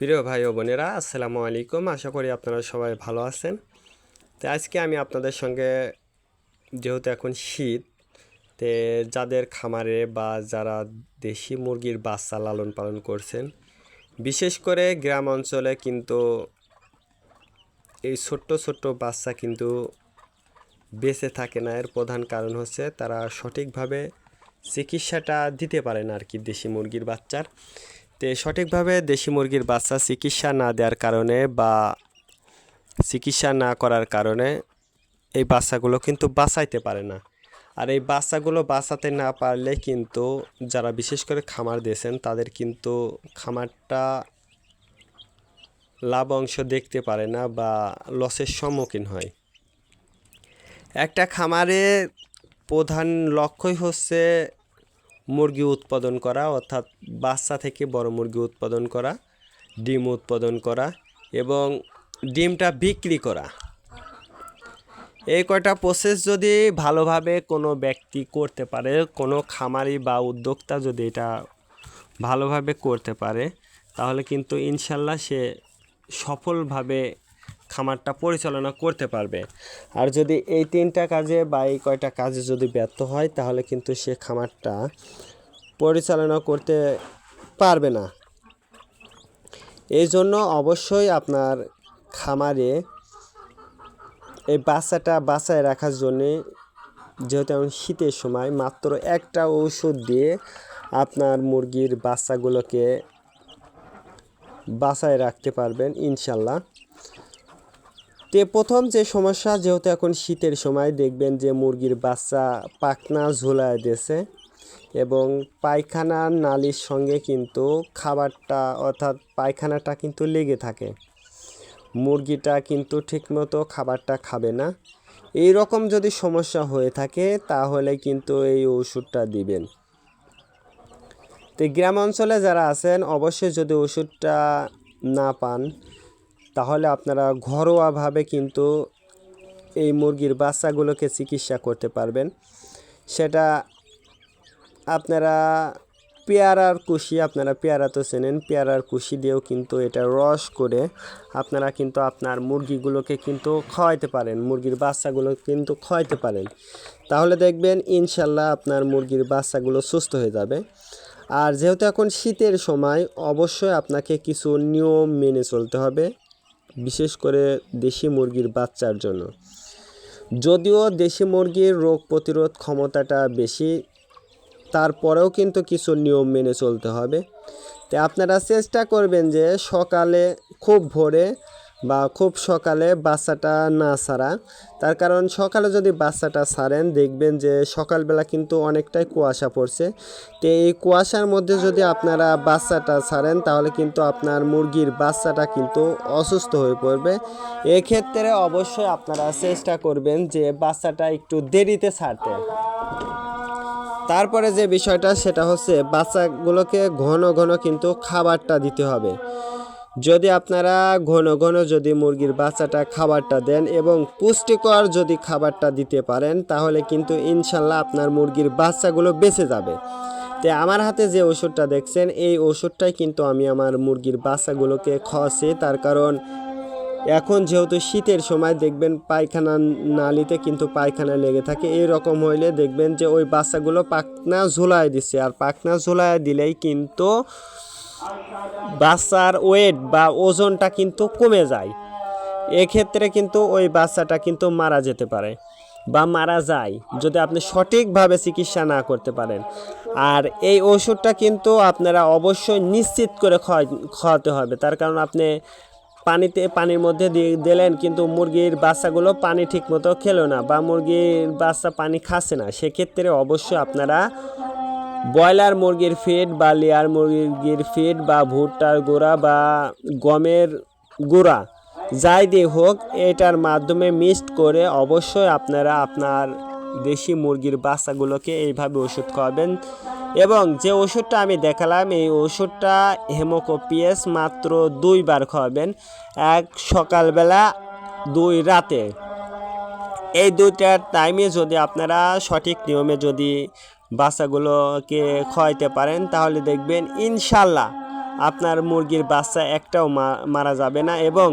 প্রিয় ভাই ও বোনেরা, আসসালামু আলাইকুম। আশা করি আপনারা সবাই ভালো আছেন। তো আজকে আমি আপনাদের সঙ্গে, যেহেতু এখন শীত, তে যাদের খামারে বা যারা দেশি মুরগির বাচ্চা লালন পালন করছেন, বিশেষ করে গ্রাম অঞ্চলে কিন্তু এই ছোট্ট ছোট্ট বাচ্চা কিন্তু বেঁচে থাকে না। এর প্রধান কারণ হচ্ছে তারা সঠিকভাবে চিকিৎসাটা দিতে পারে না আর কি দেশি মুরগির বাচ্চার। তো সঠিকভাবে দেশি মুরগির বাচ্চা চিকিৎসা না দেওয়ার কারণে বা চিকিৎসা না করার কারণে এই বাচ্চাগুলো কিন্তু বাঁচাইতে পারে না। আর এই বাচ্চাগুলো বাঁচাতে না পারলে কিন্তু যারা বিশেষ করে খামার দিয়েছেন, তাদের কিন্তু খামারটা লাভ অংশ দেখতে পারে না বা লসের সম্মুখীন হয়। একটা খামারে প্রধান লক্ষ্যই হচ্ছে মুরগি উৎপাদন করা, অর্থাৎ বাচ্চা থেকে বড় মুরগি উৎপাদন করা, ডিম উৎপাদন করা এবং ডিমটা বিক্রি করা। এই কয়টা প্রসেস যদি ভালোভাবে কোনো ব্যক্তি করতে পারে, কোনো খামারি বা উদ্যোক্তা যদি এটা ভালোভাবে করতে পারে, তাহলে কিন্তু ইনশাল্লাহ সে সফলভাবে খামারটা পরিচালনা করতে পারবে। আর যদি এই তিনটা কাজে বা এই কয়টা কাজে যদি ব্যর্থ হয়, তাহলে কিন্তু সে খামারটা পরিচালনা করতে পারবে না। এই জন্য অবশ্যই আপনার খামারে এই বাচ্চাটা বাসায় রাখার জন্যে যেহেতু এখন শীতের সময়, মাত্র একটা ঔষধ দিয়ে আপনার মুরগির বাচ্চাগুলোকে বাসায় রাখতে পারবেন ইনশাল্লাহ। তে প্রথম যে সমস্যা, যেহেতু এখন শীতের সময়, দেখবেন যে মুরগির বাচ্চা পাখনা ঝোলায় দিয়েছে এবং পায়খানার নালির সঙ্গে কিন্তু খাবারটা, অর্থাৎ পায়খানাটা কিন্তু লেগে থাকে। মুরগিটা কিন্তু ঠিকমতো খাবারটা খাবে না। এই রকম যদি সমস্যা হয়ে থাকে, তাহলে কিন্তু এই ওষুধটা দিবেন। তো গ্রাম অঞ্চলে যারা আছেন, অবশ্যই যদি ওষুধটা না পান তাহলে আপনারা ঘরোয়াভাবে কিন্তু এই মুরগির বাচ্চাগুলোকে চিকিৎসা করতে পারবেন। সেটা আপনারা পেয়ারার কুশি, আপনারা পেয়ারা তো চেনেন, পেয়ারার কুশি দিয়েও কিন্তু এটা রস করে আপনারা কিন্তু আপনার মুরগিগুলোকে কিন্তু খাওয়াইতে পারেন, মুরগির বাচ্চাগুলো কিন্তু খাওয়াইতে পারেন। তাহলে দেখবেন ইনশাল্লাহ আপনার মুরগির বাচ্চাগুলো সুস্থ হয়ে যাবে। আর যেহেতু এখন শীতের সময়, অবশ্যই আপনাকে কিছু নিয়ম মেনে চলতে হবে। বিশেষ করে দেশি মুরগির বাচ্চার জন্য। যদিও দেশি মুরগির রোগ প্রতিরোধ ক্ষমতাটা বেশি, তারপরেও কিন্তু কিছু নিয়ম মেনে চলতে হবে। তো আপনারা চেষ্টা করবেন যে সকালে খুব ভোরে বা খুব সকালে বাচ্চাটা না ছাড়া, তার কারণ সকালে যদি বাচ্চাটা ছাড়েন, দেখবেন যে সকালবেলা কিন্তু অনেকটাই কুয়াশা পড়ছে। তো এই কুয়াশার মধ্যে যদি আপনারা বাচ্চাটা ছাড়েন, তাহলে কিন্তু আপনার মুরগির বাচ্চাটা কিন্তু অসুস্থ হয়ে পড়বে। এক্ষেত্রে অবশ্যই আপনারা চেষ্টা করবেন যে বাচ্চাটা একটু দেরিতে ছাড়তে। তারপরে যে বিষয়টা, সেটা হচ্ছে বাচ্চাগুলোকে ঘন ঘন কিন্তু খাবারটা দিতে হবে। যদি আপনারা ঘন ঘন যদি মুরগির বাচ্চাটা খাবারটা দেন এবং পুষ্টিকর যদি খাবারটা দিতে পারেন, তাহলে কিন্তু ইনশাল্লাহ আপনার মুরগির বাচ্চাগুলো বেঁচে যাবে। তো আমার হাতে যে ওষুধটা দেখছেন, এই ওষুধটাই কিন্তু আমি আমার মুরগির বাচ্চাগুলোকে খাওয়াচ্ছি। তার কারণ এখন যেহেতু শীতের সময়, দেখবেন পায়খানা নালিতে কিন্তু পায়খানা লেগে থাকে। এই রকম হইলে দেখবেন যে ওই বাচ্চাগুলো পাখনা ঝোলায় দিচ্ছে। আর পাখনা ঝোলায় দিলেই কিন্তু বাচ্চার ওয়েট বা ওজনটা কিন্তু কমে যায়। এক্ষেত্রে কিন্তু ওই বাচ্চাটা কিন্তু মারা যেতে পারে বা মারা যায় যদি আপনি সঠিকভাবে চিকিৎসা না করতে পারেন। আর এই ওষুধটা কিন্তু আপনারা অবশ্যই নিশ্চিত করে খাওয়া- খাওয়াতে হবে। তার কারণ আপনি পানিতে, পানির মধ্যে দিয়ে দিলেন কিন্তু মুরগির বাচ্চাগুলো পানি ঠিকমতো খেলো না বা মুরগির বাচ্চা পানি খাচ্ছে না। সেক্ষেত্রে অবশ্যই আপনারা ব্রয়লার মুরগির ফিড বা লেয়ার মুরগির ফিড বা ভুট্টার গুঁড়া বা গমের গুঁড়া, যাই দিয়ে হোক, এটার মাধ্যমে মিক্সড করে অবশ্যই আপনারা আপনার দেশি মুরগির বাচ্চাগুলোকে এইভাবে ওষুধ খাওয়াবেন। এবং যে ওষুধটা আমি দেখালাম, এই ওষুধটা হেমোকোপিএস মাত্র দুইবার খাওয়াবেন, এক সকালবেলা, দুই রাতে। এই দুইটার টাইমে যদি আপনারা সঠিক নিয়মে যদি বাচ্চাগুলোকে খাওয়াইতে পারেন, তাহলে দেখবেন ইনশাল্লাহ আপনার মুরগির বাচ্চা একটাও মারা যাবে না এবং